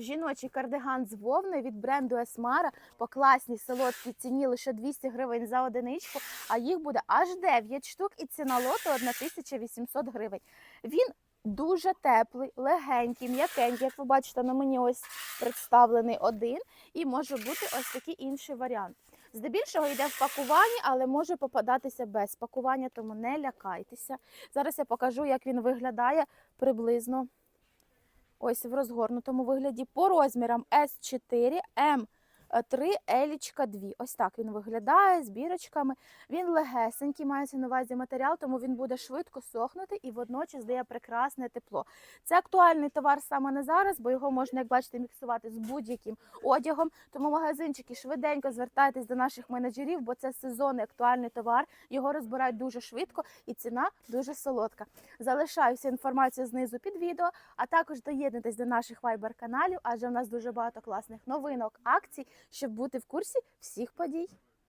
Жіночий кардиган з вовни від бренду Есмара по класній солодкій ціні лише 200 гривень за одиничку, а їх буде аж 9 штук і ціна лоту 1800 гривень. Він дуже теплий, легенький, м'якенький. Як ви бачите, на мені ось представлений один, і може бути ось такий інший варіант. Здебільшого йде в пакуванні, але може попадатися без пакування, тому не лякайтеся. Зараз я покажу, як він виглядає приблизно ось в розгорнутому вигляді по розмірам S4, M3, Елічка 2. Ось так він виглядає з бірочками. Він легесенький, мається на увазі матеріал, тому він буде швидко сохнути і водночас дає прекрасне тепло. Це актуальний товар саме на зараз, бо його можна, як бачите, міксувати з будь-яким одягом. Тому магазинчики швиденько звертайтесь до наших менеджерів, бо це сезонний актуальний товар. Його розбирають дуже швидко і ціна дуже солодка. Залишаю всю інформацію знизу під відео, а також доєднуйтесь до наших вайбер каналів, адже в нас дуже багато класних новинок, акцій, щоб бути в курсі всіх подій.